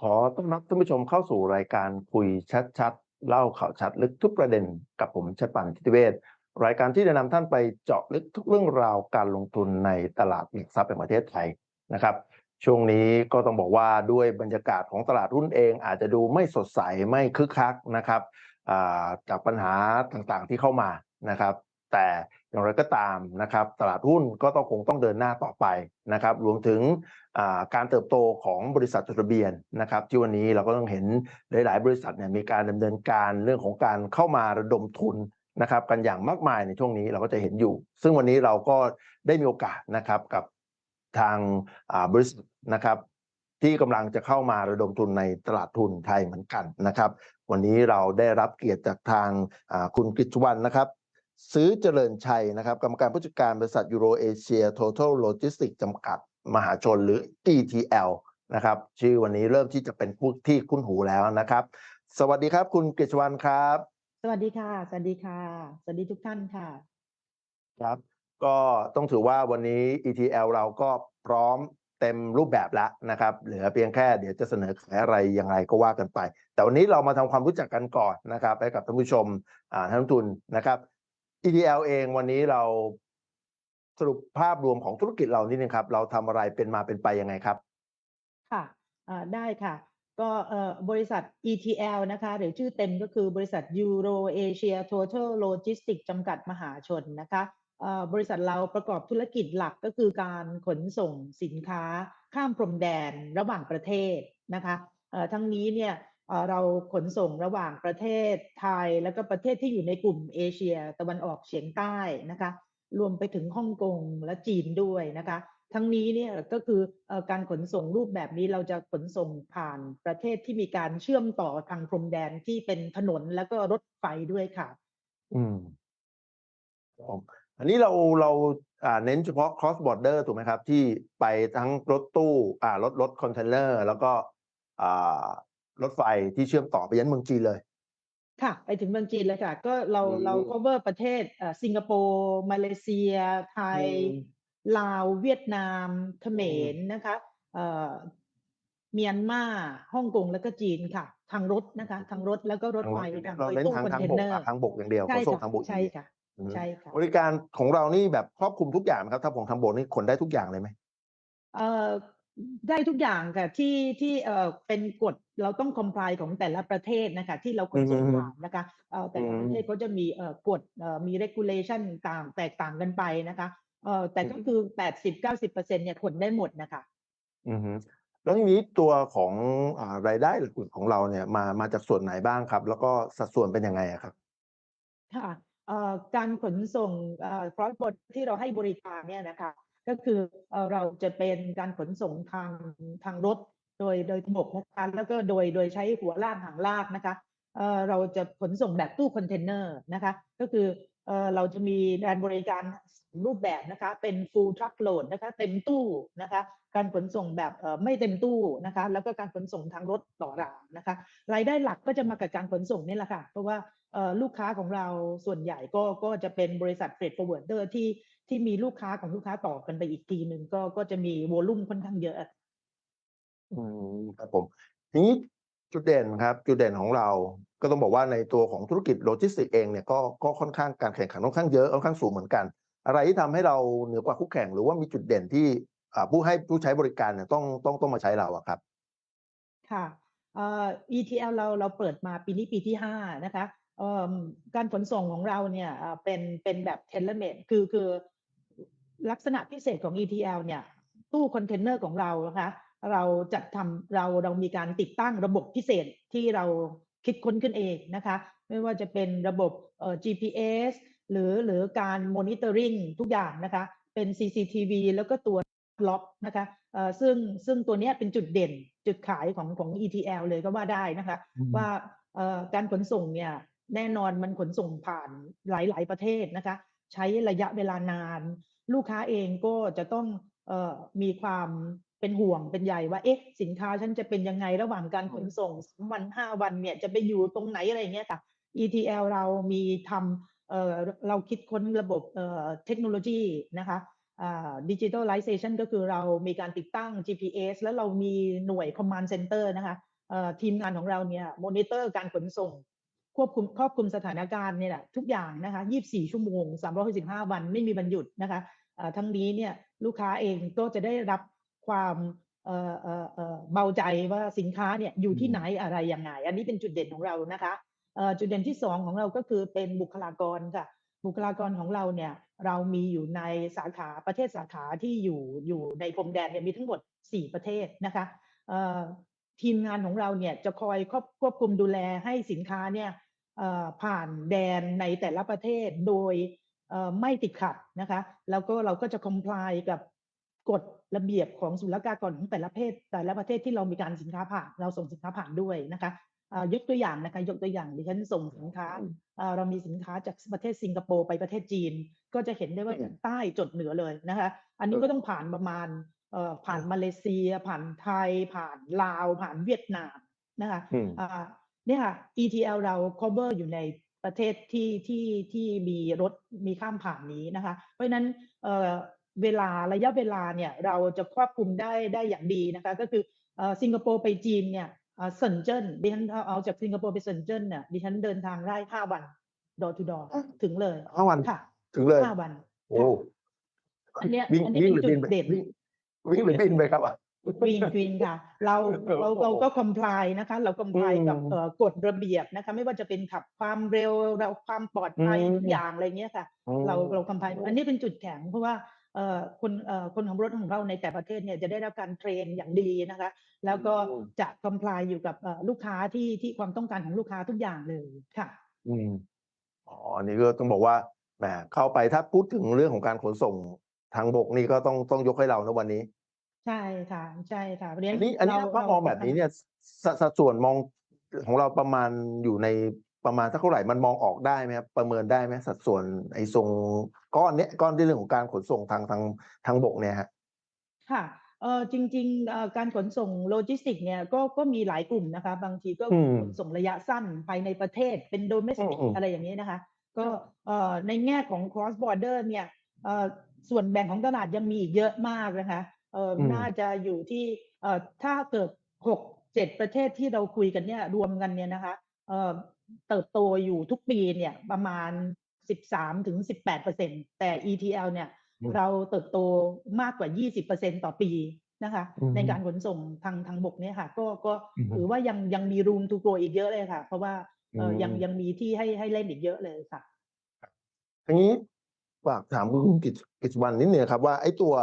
ขอต้อนรับท่านผู้ชมเข้าสู่รายการคุยชัดๆ เล่าข่าวชัดลึกทุกประเด็นกับผมชัดปันทิติเวศรายการที่จะนำท่านไปเจาะลึกทุกเรื่องราวการลงทุนในตลาดหลักทรัพย์แห่งประเทศไทยนะครับ ช่วงนี้ก็ต้องบอกว่าด้วยบรรยากาศของตลาดหุ้นเอง อาจจะดูไม่สดใสไม่คึกคักนะครับจากปัญหาต่างๆที่เข้ามานะครับ แต่อย่างไรก็ตามนะครับตลาดหุ้นก็ต้องคงต้องเดินหน้าต่อไปนะครับรวมถึงการเติบโตของบริษัทจดทะเบียนนะครับที่วันนี้เราก็ต้องเห็นหลาย ๆ บริษัทเนี่ยมีการดำเนินการเรื่องของการเข้ามาระดมทุนนะครับกันอย่างมากมายในช่วงนี้เราก็จะเห็นอยู่ ซึ่งวันนี้เราก็ได้มีโอกาสนะครับกับทางบริษัทนะครับที่กำลังจะเข้ามาระดมทุนในตลาดทุนไทยเหมือนกันนะครับ วันนี้เราได้รับเกียรติจากทางคุณกฤษวรรณนะครับ ซื้อเจริญชัยนะครับ กรรมการผู้จัดการบริษัทยูโรเอเชีย Total Logistics จำกัด มหาชนหรือ ETL นะครับ ชื่อวันนี้เริ่มที่จะเป็นผู้ที่คุ้นหูแล้วนะครับ สวัสดีครับ คุณกฤษวรรณครับ สวัสดีค่ะ สวัสดีค่ะ สวัสดีทุกท่านค่ะ ครับ ก็ต้องถือว่าวันนี้ ETL เราก็พร้อมเต็มรูปแบบแล้วนะครับ เหลือเพียงแค่เดี๋ยวจะเสนอขายอะไรยังไงก็ว่ากันไป แต่วันนี้เรามาทำความรู้จักกันก่อนนะครับ ให้กับท่านผู้ชมอ่าท่านลงทุนนะครับ ETL เองวันนี้เราสรุปภาพรวมของธุรกิจเรานิดนึงครับ เราทำอะไรเป็นมาเป็นไปยังไงครับ ค่ะอ่าได้ค่ะ ก็เอ่อบริษัท ETL นะคะ หรือชื่อเต็มก็คือบริษัท Euro Asia Total Logistics จำกัดมหาชนนะคะเอ่อบริษัทเราประกอบธุรกิจหลักก็คือการขนส่งสินค้าข้ามพรมแดนระหว่างประเทศนะคะเอ่อทั้งนี้เนี่ย เราขนส่งระหว่างประเทศไทย แล้วก็ประเทศที่อยู่ในกลุ่มเอเชีย ตะวันออกเฉียงใต้นะคะ รวมไปถึงฮ่องกงและจีนด้วยนะคะ ทั้งนี้เนี่ยก็คืออการขนส่งรูปแบบนี้เราจะขนส่งผ่านประเทศที่มีการเชื่อมต่อทางพรมแดนที่เป็นถนนแล้วก็รถไฟด้วยค่ะ อืมครับผมอันนี้เราเราอ่าเน้นเฉพาะ cross border ถูกไหมครับ ที่ไปทั้งรถตู้อ่ารถรถคอนเทนเนอร์ แล้วก็อ่า รถไฟที่เชื่อมต่อไปยันเมืองจีนเลย ค่ะ ไปถึงเมืองจีนเลยค่ะ ก็เราอืมเรา cover ประเทศเอ่อสิงคโปร์มาเลเซีย ไทยอืมลาว เวียดนาม เขมรนะคะเอ่อเมียนมาฮ่องกงแล้วก็จีนค่ะ ทางรถนะคะ ทางรถแล้วก็รถทางไฟรถทางเราโดยเน้นตู้ทางคอนทางเทนบกเนอร์อะทางบกอย่างเดียวใช่ขนส่งค่ะทางบกอย่างใช่เดียวค่ะอืมใช่ค่ะบริการของเรานี่แบบครอบคลุมทุกอย่างไหมครับ ถ้าผมทางบกนี่ขนได้ทุกอย่างเลยไหมเอ่อ ได้ทุกอย่างค่ะที่ที่เอ่อเป็นกฎเราต้อง comply ของแต่ละประเทศนะคะที่เราขนส่งอืมผ่านนะคะเอ่อแต่ละอืมประเทศเขาจะมีเอ่อกฎเอ่อมี regulation ต่างแตกต่างกันไปนะคะเอ่อแต่ก็อืมคือ80-90%เนี่ยขนได้หมดนะคะ อือฮึแล้วทีนี้ตัวของอ่ารายได้หลักๆของเราเนี่ยมามาจากส่วนไหนบ้างครับ แล้วก็สัดส่วนเป็นยังไงอะครับ ค่ะเอ่อการขนส่งเอ่อ cross border ที่เราให้บริการเนี่ยนะคะ ก็คือเราจะเป็นการขนส่งทางทางรถโดยโดยบกนะคะแล้วก็โดยโดยใช้หัวลากหางลากนะคะเราจะขนส่งแบบตู้คอนเทนเนอร์นะคะก็คือเอ่อเราจะมีการบริการรูปแบบนะคะเป็น full truckload นะคะเต็มตู้นะคะ การขนส่งแบบไม่เต็มตู้นะคะ แล้วก็การขนส่งทางรถต่อรางนะคะ รายได้หลักก็จะมากับการขนส่งนี่แหละค่ะ เพราะว่าลูกค้าของเราส่วนใหญ่ก็ก็จะเป็นบริษัทเฟรดฟอร์เวิร์ดเดอร์ที่ที่มีลูกค้าของลูกค้าต่อกันไปอีกทีหนึ่งก็ก็จะมีวอลุ่มค่อนข้างเยอะ อืมครับผมทีนี้จุดเด่นครับ จุดเด่นของเราก็ต้องบอกว่าในตัวของธุรกิจโลจิสติกส์เองเนี่ยก็ก็ค่อนข้างการแข่งขันค่อนข้างเยอะค่อนข้างสูงเหมือนกัน อะไรที่ทำให้เราเหนือกว่าคู่แข่งหรือว่ามีจุดเด่นที่ ผู้ให้ผู้ใช้บริการเนี่ยต้องต้องต้องมาใช้เราอะครับ ค่ะเอ่อ ETL เราเราเปิดมาปีนี้ปีที่ห้านะคะเอ่อการขนส่งของเราเนี่ยเอ่อเป็นเป็นแบบ tailor made คือคือลักษณะพิเศษของ ETL เนี่ย ตู้คอนเทนเนอร์ของเรานะคะ เราจัดทำเราเรามีการติดตั้งระบบพิเศษที่เราคิดค้นขึ้นเองนะคะ ไม่ว่าจะเป็นระบบเอ่อ GPS หรือหรือการ monitoring ทุกอย่างนะคะ เป็น CCTV แล้วก็ตัว ล็อกนะคะเอ่อซึ่งซึ่งตัวเนี้ยเป็นจุดเด่นจุดขายของของ ETL เลยก็ว่าได้นะคะอืมว่าเอ่อการขนส่งเนี่ยแน่นอนมันขนส่งผ่านหลาย ๆ ประเทศนะคะ ใช้ระยะเวลานาน ลูกค้าเองก็จะต้องเอ่อมีความเป็นห่วงเป็นใยว่าเอ๊ะสินค้าฉันจะเป็นยังไงระหว่างการขนส่งสามวันห้าวันเนี่ยจะไปอยู่ตรงไหนอะไรอย่างเงี้ยค่ะ ETL เรามีทำเอ่อเราคิดค้นระบบเอ่อเทคโนโลยีนะคะ ดิจิทัลไลเซชันก็คือเรามีการติดตั้ง GPS แล้วเรามีหน่วย command center นะคะเอ่อทีมงานของเราเนี่ยมอนิเตอร์การขนส่ง ควบคุมครอบคลุมสถานการณ์เนี่ยแหละทุกอย่างนะคะ24 ชั่วโมง 365 วันไม่มีวันหยุดนะคะเอ่อทั้งนี้เนี่ยลูกค้าเองก็จะได้รับความเอ่อเอ่อเอ่อเบาใจว่าสินค้าเนี่ยอยู่ที่ไหนอะไรยังไง อันนี้เป็นจุดเด่นของเรานะคะเอ่อจุดเด่นที่สองของเราก็คือเป็นบุคลากรค่ะ บุคลากรของเราเนี่ยเรามีอยู่ในสาขาประเทศสาขาที่อยู่อยู่ในพรมแดนเนี่ยมีทั้งหมด 4 ประเทศนะคะทีมงานของเราเนี่ยจะคอยควบควบคุมดูแลให้สินค้าเนี่ยผ่านแดนในแต่ละประเทศโดยไม่ติดขัดนะคะแล้วก็เราก็จะ comply กับกฎระเบียบของศุลกากรของแต่ละประเทศแต่ละประเทศที่เรามีการสินค้าผ่านเราส่งสินค้าผ่านด้วยนะคะ อ่อยกตัวอย่างนะคะยกตัวอย่างดิฉันส่งสินค้าเอ่อเรามีสินค้าจากประเทศสิงคโปร์ไปประเทศจีน ก็จะเห็นได้ว่าอืมจากใต้จดเหนือเลยนะคะ อันนี้เออก็ต้องผ่านประมาณเอ่อผ่านมาเลเซีย ผ่านไทย ผ่านลาว ผ่านเวียดนามนะคะอืมอ่าเนี่ยค่ะ ETL เรา cover อยู่ในประเทศที่ที่ที่มีรถมีข้ามผ่านนี้นะคะ เพราะฉะนั้นเอ่อเวลาระยะเวลาเนี่ยเราจะควบคุมได้ได้อย่างดีนะคะ ก็คือเอ่อสิงคโปร์ไปจีนเนี่ย เอ่อเซินเจิ้นดิฉันเอาเอาจากสิงคโปร์ไปเซินเจิ้นเนี่ยดิฉันเดินทางได้ห้าวัน door to door อะถึงเลยห้าวันค่ะ ถึงเลยห้าวัน โอ้อันเนี้ยวิ่งอันนี้วิ่งเป็นหรือจุบิดนไปเด่นวิ่งวิ่งหรือบินไปครับอะกรีนกรีนค่ะ เราเราเราก็ comply นะคะ เรา comply อืมกับเอ่อกฎระเบียบนะคะ ไม่ว่าจะเป็นขับความเร็วเราความปลอดภัยอืมทุกอย่างอะไรเงี้ยค่ะ เราเรา comply อันนี้เป็นจุดแข็งเพราะว่าเอ่อ คนเอ่อคนขับรถของเราในแต่ประเทศเนี่ยจะได้รับการเทรนอย่างดีนะคะ แล้วก็อืมจะ comply อยู่กับเอ่อลูกค้าที่ที่ความต้องการของลูกค้าทุกอย่างเลยค่ะ อืมอ๋ออันนี้ก็ต้องบอกว่าแหมเข้าไปถ้าพูดถึงเรื่องของการขนส่งทางบกนี่ก็ต้องต้องยกให้เรานะวันนี้ ใช่ค่ะใช่ค่ะเพราะฉะอันั้นนี้อันนี้เราถ้ามองแบบนี้เนี่ยสสัดส่วนมองของเราประมาณอยู่ใน ประมาณสักเท่าไหร่มันมองออกได้ไหมครับประเมินได้ไหมสัดส่วนไอ้ทรงก้อนเนี้ยก้อนที่เรื่องของการขนส่งทางทางทางบกเนี่ยฮะค่ะเออจริงๆเอ่อการขนส่งโลจิสติกเนี่ยก็ก็มีหลายกลุ่มนะคะ บางทีก็อืม ขนส่งระยะสั้นภายในประเทศเป็นโดเมสติกอืมอืมอะไรอย่างนี้นะคะ ก็เอ่อในแง่ของ cross border เนี่ยเอ่อส่วนแบ่งของตลาดยังมีอีกเยอะมากนะคะเอออมน่าจะอยู่ที่เอ่อถ้าเกิดหกเจ็ดประเทศที่เราคุยกันเนี่ยรวมกันเนี่ยนะคะเอ่อ เติบโตอยู่ทุกปีเนี่ยประมาณ 13ถึง18เปอร์เซ็นแต่ ETL เนี่ยอืมเราเติบโตมากกว่า 20%ต่อปีนะคะอืมในการขนส่งทางทางบกเนี่ยค่ะ ก็ก็อืมถือว่ายังยังมี room to grow อีกเยอะเลยค่ะ เพราะว่าเอออืมยังยังมีที่ให้ให้เล่นอีกเยอะเลยค่ะทีนี้ฝากถามคุณกิจกิจวันนิดนึงครับว่าไอ้ตัว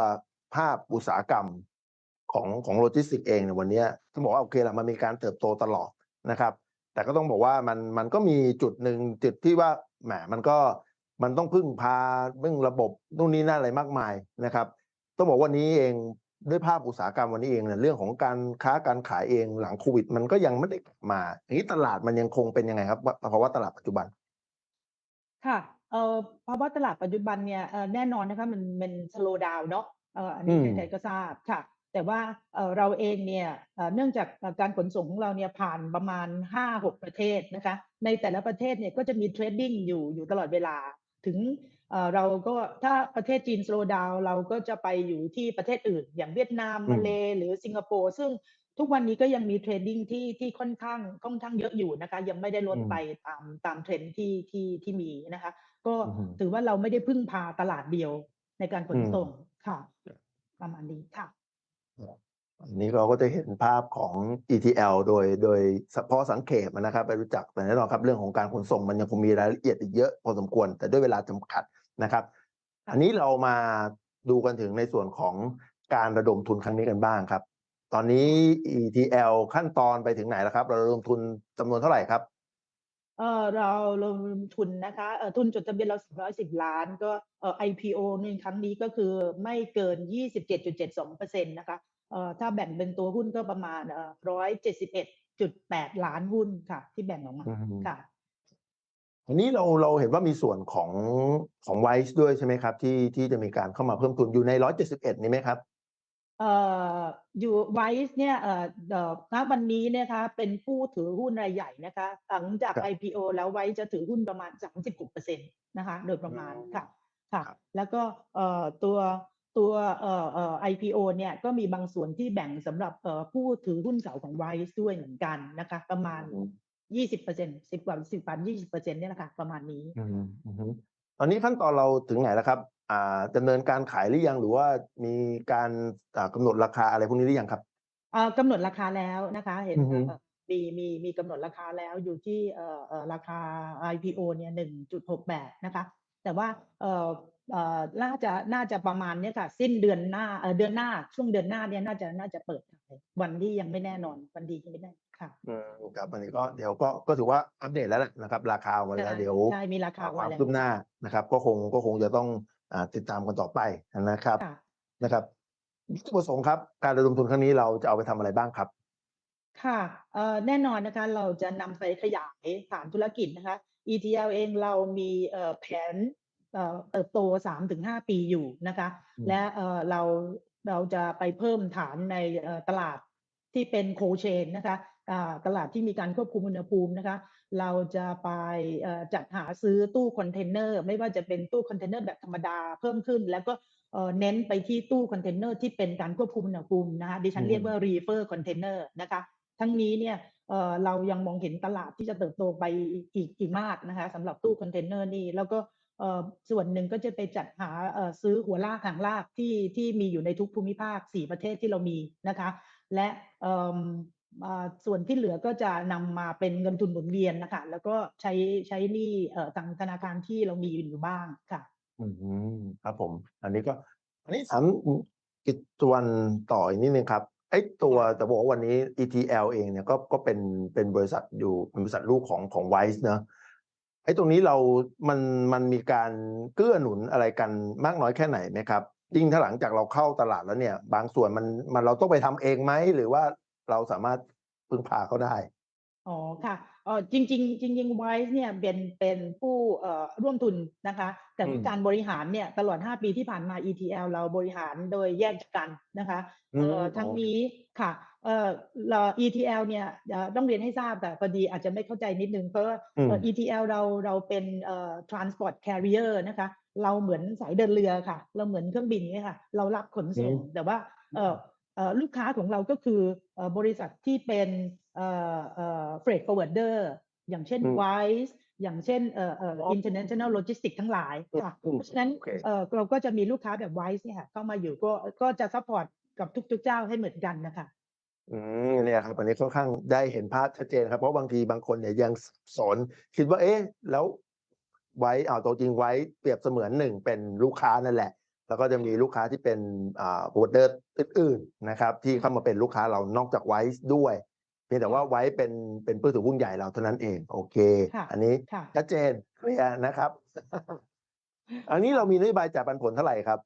ภาพอุตสาหกรรมของของโลจิสติกเองเนี่ยวันเนี้ยต้องบอกว่าโอเคละมันมีการเติบโตตลอดนะครับ แต่ก็ต้องบอกว่ามันมันก็มีจุดหนึ่งจุดที่ว่าแหมมันก็มันต้องพึ่งพาเรื่องระบบนู่นนี่นั่นอะไรมากมายนะครับ ต้องบอกวันนี้เองด้วยภาพอุตสาหกรรมวันนี้เองเนี่ยเรื่องของการค้าการขายเองหลังโควิด มันก็ยังไม่ได้กลับมาอย่างนี้ตลาดมันยังคงเป็นยังไงครับเพราะว่าตลาดปัจจุบัน ค่ะเอ่อภาวะตลาดปัจจุบันเนี่ยเอ่อแน่นอนนะคะมันมัน slow down เนาะเอ่ออันนี้อืมใครๆก็ทราบค่ะ แต่ว่าเอ่อเราเองเนี่ยเอ่อเนื่องจากเอ่อการขนส่งของเราเนี่ยผ่านประมาณ 5-6 ประเทศนะคะในแต่ละประเทศเนี่ยก็จะมีเทรดดิ้งอยู่อยู่ตลอดเวลา ถึงเอ่อเราก็ถ้าประเทศจีน slow down เราก็จะไปอยู่ที่ประเทศอื่น อย่างเวียดนามอืมมาเลหรือสิงคโปร์ซึ่งทุกวันนี้ก็ยังมีเทรดดิ้งที่ที่ค่อนข้างค่อนข้างเยอะอยู่นะคะยังไม่ได้ลดอืมไปตามตามเทรนด์ที่ที่ที่มีนะคะ ก็อือฮึถือว่าเราไม่ได้พึ่งพาตลาดเดียวในการขนอืมส่งค่ะ ประมาณนี้ค่ะอั นี้เราก็จะเห็นภาพของ ETL โดยโดยเฉพาะสังเขปนะครับ ไปรู้จักแต่แน่นอนครับเรื่องของการขนส่งมันยังคงมีรายละเอียดอีกเยอะพอสมควร แต่ด้วยเวลาจำกัดนะครับ อันนี้เรามาดูกันถึงในส่วนของการระดมทุนครั้งนี้กันบ้างครับ ตอนนี้ ETL ขั้นตอนไปถึงไหนแล้วครับ เราระดมทุนจำนวนเท่าไหร่ครับเออเราลงทุนนะคะเออทุนจดทะเบียนเรา210 ล้าน ก็เออ IPO ในครั้งนี้ก็คือไม่เกิน 27.72เปอร์เซ็นต์นะคะ ถ้าแบ่งเป็นตัวหุ้นก็ประมาณเออ171.8ล้านหุ้นค่ะ ที่แบ่งออกมาอืมค่ะอันนี้เราเราเห็นว่ามีส่วนของของไวซ์ด้วยใช่ไหมครับ ที่ที่จะมีการเข้ามาเพิ่มทุนอยู่ใน171นี้ไหมครับเอ่ออยู่ไวซ์เนี่ยเอ่อเอ่อณวันนี้เนยคะเป็นผู้ถือหุ้นรายใหญ่นะคะหลังจากครับ IPO แล้วไวซ์จะถือหุ้นประมาณ36เปอร์เซ็นต์นะคะ โดยประมาณอืมค่ะค่ะครับแล้วก็เอ่อตัว ตัวเอ่อเอ่อ IPO เนี่ยก็มีบางส่วนที่แบ่งสำหรับเอ่อผู้ถือหุ้นเก่าของ Wise ด้วยเหมือนกันนะคะ ประมาณอืมยี่สิบเปอร์เซ็นต์สิบกว่าสิบกว่ายี่สิบเปอร์เซ็นต์เนี่ยแหละค่ะประมาณนี้ อืมอืมตอนนี้ขั้นตอนเราถึงไหนแล้วครับ อ่าดำเนินการขายหรือยังหรือว่ามีการอ่ากำหนดราคาอะไรพวกนี้หรือยังครับ เอ่อกำหนดราคาแล้วนะคะเห็นอือฮึ เอ่อมีมีมีกำหนดราคาแล้วอยู่ที่เอ่อเอ่อราคา IPO เนี่ยหนึ่งจุดหกแปดนะคะ แต่ว่าเอ่อเอ่อ น่าจะน่าจะประมาณเนี้ยค่ะ สิ้นเดือนหน้าเอ่อเดือนหน้าช่วงเดือนหน้าเนี่ยน่าจะน่าจะเปิดขายวันที่ยังไม่แน่นอนวันที่ยังไม่แน่ค่ะอืมครับอันนี้ก็เดี๋ยวก็ก็ถือว่าอัปเดตแล้วแหละนะครับ ราคาไว้แล้วใช่เดี๋ยวใช่มีราคาคไว้วามแล้วคืบหน้านะครับ ก็คงก็คงจะต้องอ่าติดตามกันต่อไปนะครับค่ะนะครับวัตถุประสงค์ครับ การระดมทุนครั้งนี้เราจะเอาไปทำอะไรบ้างครับ ค่ะเอ่อแน่นอนนะคะเราจะนำไปขยายฐานธุรกิจนะคะ ETL เองเรามีเอ่อแผน เอ่อเติบโต 3-5 ปีอยู่นะคะอืมและเอ่อเราเราจะไปเพิ่มฐานในเอ่อตลาดที่เป็นโคเชนนะคะอ่าตลาดที่มีการควบคุมอุณหภูมินะคะ เราจะไปเอ่อจัดหาซื้อตู้คอนเทนเนอร์ไม่ว่าจะเป็นตู้คอนเทนเนอร์แบบธรรมดาเพิ่มขึ้น แล้วก็เอ่อเน้นไปที่ตู้คอนเทนเนอร์ที่เป็นการควบคุมอุณหภูมินะคะดิฉันเรียกว่า reefer container นะคะ ทั้งนี้เนี่ยเอ่อเรายังมองเห็นตลาดที่จะเติบโตไปอีกอีกมากนะคะสำหรับตู้คอนเทนเนอร์นี่แล้วก็เอ่อ ส่วนหนึ่งก็จะไปจัดหาเอ่อซื้อหัวลากหางลากที่ที่มีอยู่ในทุกภูมิภาค 4 ประเทศที่เรามีนะคะ และเอิ่มอ่าส่วนที่เหลือก็จะนำมาเป็นเงินทุนหมุนเวียนนะคะ แล้วก็ใช้ใช้หนี้เอ่อทางธนาคารที่เรามีอยู่บ้างค่ะ อืมครับผม อันนี้ก็ อันนี้ถามกิจวันต่ออีกนิดนึงครับไอ้ตัวแต่บอกว่าวันนี้ ETL เองเนี่ยก็ก็เป็นเป็นบริษัทอยู่เป็นบริษัทลูกของของ Wise เนอะ ไอ้ตรงนี้เรามันมันมีการเกื้อหนุนอะไรกันมากน้อยแค่ไหนไหมครับยิ่งถ้าหลังจากเราเข้าตลาดแล้วเนี่ย บางส่วนมันมันเราต้องไปทำเองไหมหรือว่าเราสามารถพึ่งพาเขาได้อ๋อค่ะเออจริงๆจริงๆ Wise เนี่ยเป็นเป็นผู้เอ่อร่วมทุนนะคะ แต่ว่าอืมการบริหารเนี่ยตลอด 5 ปีที่ผ่านมา ETL เราบริหารโดยแยกจากกันนะคะอืเอ่มอทั้งอ๋อนี้ค่ะ เอ่อเรา ETL เนี่ยเอ่อต้องเรียนให้ทราบแต่พอดีอาจจะไม่เข้าใจนิดนึง เพราะว่าอืมเอ่อ ETL เราเราเป็นเอ่อ transport carrier นะคะ เราเหมือนสายเดินเรือค่ะ เราเหมือนเครื่องบินเนี่ยค่ะ เรารับขนส่ง แต่ว่าเอ่อเอ่อลูกค้าของเราก็คือเอ่อบริษัทที่เป็นเอ่อเอ่อ freight forwarder อย่างเช่นอืม Wise อย่างเช่นเอ่อเอ่ออ๋อ international logistics ทั้งหลายค่ะอืมเพราะฉะนั้นโอเคเอ่อเราก็จะมีลูกค้าแบบ Wise เนี่ยค่ะเข้ามาอยู่ก็ก็จะ support กับทุกๆเจ้าให้เหมือนกันนะคะ อืมเนี่ยครับ อันนี้ค่อนข้างได้เห็นภาพชัดเจนครับ เพราะบางทีบางคนเนี่ยยังสอนคิดว่า เอ๊ะ แล้วไว้เอาตัวจริงไว้เปรียบเสมือนหนึ่งเป็นลูกค้านั่นแหละ แล้วก็จะมีลูกค้าที่เป็นอ่าโปรเดอร์อื่นๆนะครับ ที่เข้ามาเป็นลูกค้าเรานอกจากไว้ด้วยเพียงแต่ว่าไว้เป็นเป็นผู้ถือหุ้นใหญ่เราเท่านั้นเอง โอเค ค่ะอันนี้ค่ะ ชัดเจนเคลียร์นะครับ อันนี้เรามีนโยบายจ่ายปันผลเท่าไหร่ครับ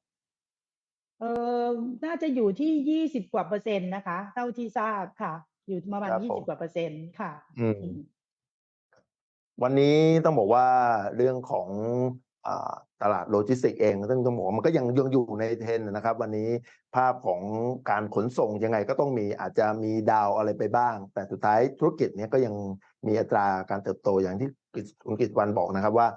เอ่อน่าจะอยู่ที่ยี่สิบกว่าเปอร์เซ็นต์นะคะ เท่าที่ทราบค่ะ อยู่ประมาณครับยี่ผสิมบกว่าเปอร์เซ็นต์ค่ะอืม อืมวันนี้ต้องบอกว่าเรื่องของอาตลาดโลจิสติกส์เองต้องต้องบอกว่ามันก็ยังยังอยู่ในเทรนด์นะครับ วันนี้ภาพของการขนส่งยังไงก็ต้องมีอาจจะมีดาวอะไรไปบ้าง แต่สุดท้ายธุรกิจเนี้ยก็ยังมีอัตราการเติบโตอย่างที่กิจคุณกิจวันบอกนะครับว่า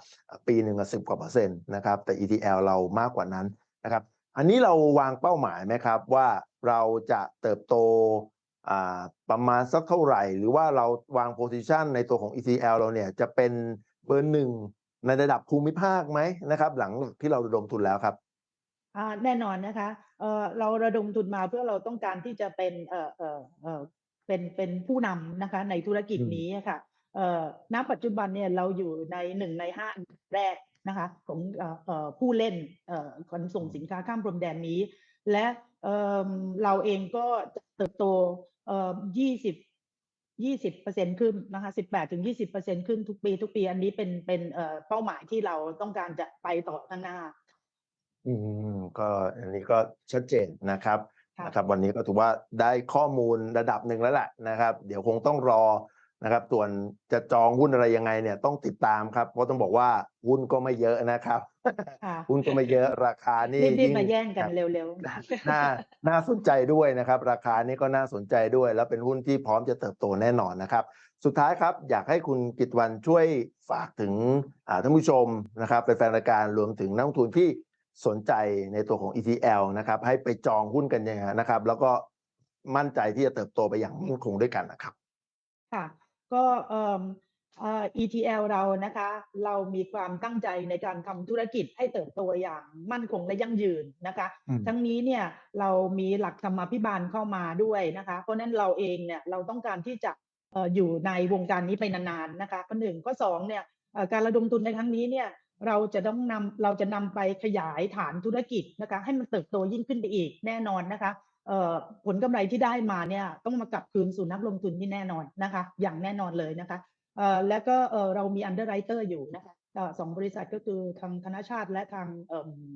ปีหนึ่งสิบกว่าเปอร์เซ็นต์นะครับแต่ ETL เรามากกว่านั้นนะครับ อันนี้เราวางเป้าหมายไหมครับว่าเราจะเติบโตอ่าประมาณสักเท่าไหร่ หรือว่าเราวางโพซิชันในตัวของ ECL เราเนี่ยจะเป็นเบอร์หนึ่งในระดับภูมิภาคไหมนะครับ หลังที่เราระดมทุนแล้วครับอ่าแน่นอนนะคะเอ่อเราระดมทุนมาเพื่อเราต้องการที่จะเป็นเอ่อเอ่อเอ่อเป็นเป็นผู้นำนะคะในธุรกิจอืมนี้อะค่ะเอ่อณปัจจุบันเนี่ยเราอยู่ในหนึ่งในห้าอันดับแรก นะคะของเอ่อเอ่อผู้เล่นเอ่อขนส่งสินค้าข้ามพรมแดนนี้ และเอ่อเราเองก็จะเติบโตเอ่อยี่สิบยี่สิบเปอร์เซ็นขึ้นนะคะสิบแปดถึงยี่สิบเปอร์เซ็นขึ้นทุกปี ทุกปี อันนี้เป็นเป็นเอ่อเป้าหมายที่เราต้องการจะไปต่อข้างหน้า อืม ก็อันนี้ก็ชัดเจนนะครับค่ะนะครับ วันนี้ก็ถือว่าได้ข้อมูลระดับหนึ่งแล้วแหละนะครับ เดี๋ยวคงต้องรอ นะครับ ส่วนจะจองหุ้นอะไรยังไงเนี่ยต้องติดตามครับ เพราะต้องบอกว่าหุ้นก็ไม่เยอะนะครับค่ะหุ้นก็ไม่เยอะราคานี่รีบยิ่งๆมาแย่งกันครับเร็วน่าน่าสนใจด้วยนะครับ ราคานี้ก็น่าสนใจด้วย แล้วเป็นหุ้นที่พร้อมจะเติบโตแน่นอนนะครับ สุดท้ายครับอยากให้คุณกิตวันช่วยฝากถึงอ่าท่านผู้ชมนะครับเป็นแฟนรายการรวมถึงนักลงทุนที่สนใจในตัวของ ETL นะครับ ให้ไปจองหุ้นกันยังไงนะครับ แล้วก็มั่นใจที่จะเติบโตไปอย่างมั่นคงด้วยกันนะครับค่ะ ก็เอ่อเอ่อ ETL เรานะคะ เรามีความตั้งใจในการทำธุรกิจให้เติบโตอย่างมั่นคงและยั่งยืนนะคะอืมทั้งนี้เนี่ยเรามีหลักธรรมาภิบาลเข้ามาด้วยนะคะ เพราะฉะนั้นเราเองเนี่ยเราต้องการที่จะเอ่ออยู่ในวงการนี้ไปนานๆนะคะข้อหนึ่งข้อสองเนี่ยเอ่อการระดมทุนในครั้งนี้เนี่ยเราจะต้องนำเราจะนำไปขยายฐานธุรกิจนะคะ ให้มันเติบโตยิ่งขึ้นไปอีกแน่นอนนะคะเอ่อ ผลกำไรที่ได้มาเนี่ยต้องมากลับคืนสู่นักลงทุนที่แน่นอนนะคะ อย่างแน่นอนเลยนะคะเอ่อแล้วก็เอ่อเรามี underwriter อยู่นะคะเอ่อสองบริษัทก็คือทางธนชาติและทาง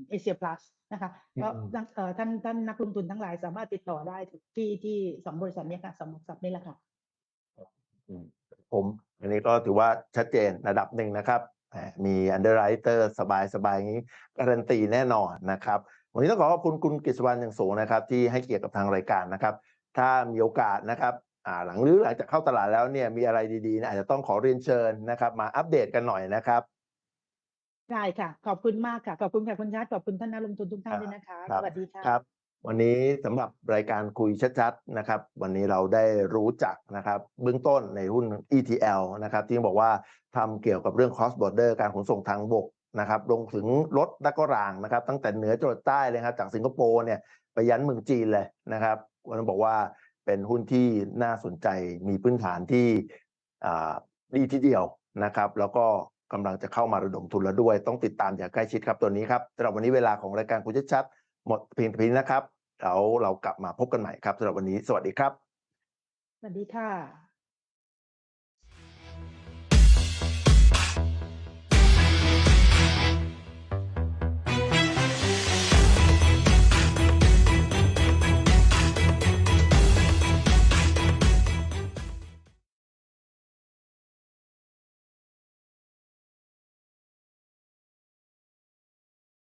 เอเชียพลัสนะคะอืมก็อืมท่านเอ่อท่านท่านนักลงทุนทั้งหลายสามารถติดต่อได้ที่ที่สองบริษัทเนี้ค่ะสองบริษัทนี่แหละค่ะอืมผมอันนี้ก็ถือว่าชัดเจนระดับหนึ่งนะครับแหมมี underwriter สบายสบายอย่างนี้ การันตีแน่นอนนะครับ วันนี้ต้องขอขอบคุณคุณกฤษวรรณอย่างสูงนะครับ ที่ให้เกียรติกับทางรายการนะครับ ถ้ามีโอกาสนะครับอ่าหลังหรือหลังจากเข้าตลาดแล้วเนี่ยมีอะไรดีๆเนี่ยอาจจะต้องขอเรียนเชิญนะครับ มาอัปเดตกันหน่อยนะครับได้ค่ะ ขอบคุณมากค่ะ ขอบคุณค่ะคุณชาติขอบคุณท่านนักลงทุนทุกท่านด้วยนะคะครัสบวัสดีค่ะครับ วันนี้สำหรับรายการคุยชัดๆนะครับ วันนี้เราได้รู้จักนะครับเบื้องต้นในหุ้น ETL นะครับที่บอกว่าทำเกี่ยวกับเรื่อง cross border การขนส่งทางบก นะครับลงถึงรถและก็รางนะครับ ตั้งแต่เหนือจรดใต้เลยครับจากสิงคโปร์เนี่ยไปยันเมืองจีนเลยนะครับวันนั้นบอกว่าเป็นหุ้นที่น่าสนใจมีพื้นฐานที่ดีทีเดียวนะครับ แล้วก็กำลังจะเข้ามาระดมทุนแล้วด้วย ต้องติดตามอย่างใกล้ชิดครับตัวนี้ครับสำหรับวันนี้เวลาของรายการคุยชัดๆหมดเพียงเท่านี้นะครับแล้วเรากลับมาพบกันใหม่ครับสำหรับวันนี้สวัสดีครับ สวัสดีค่ะ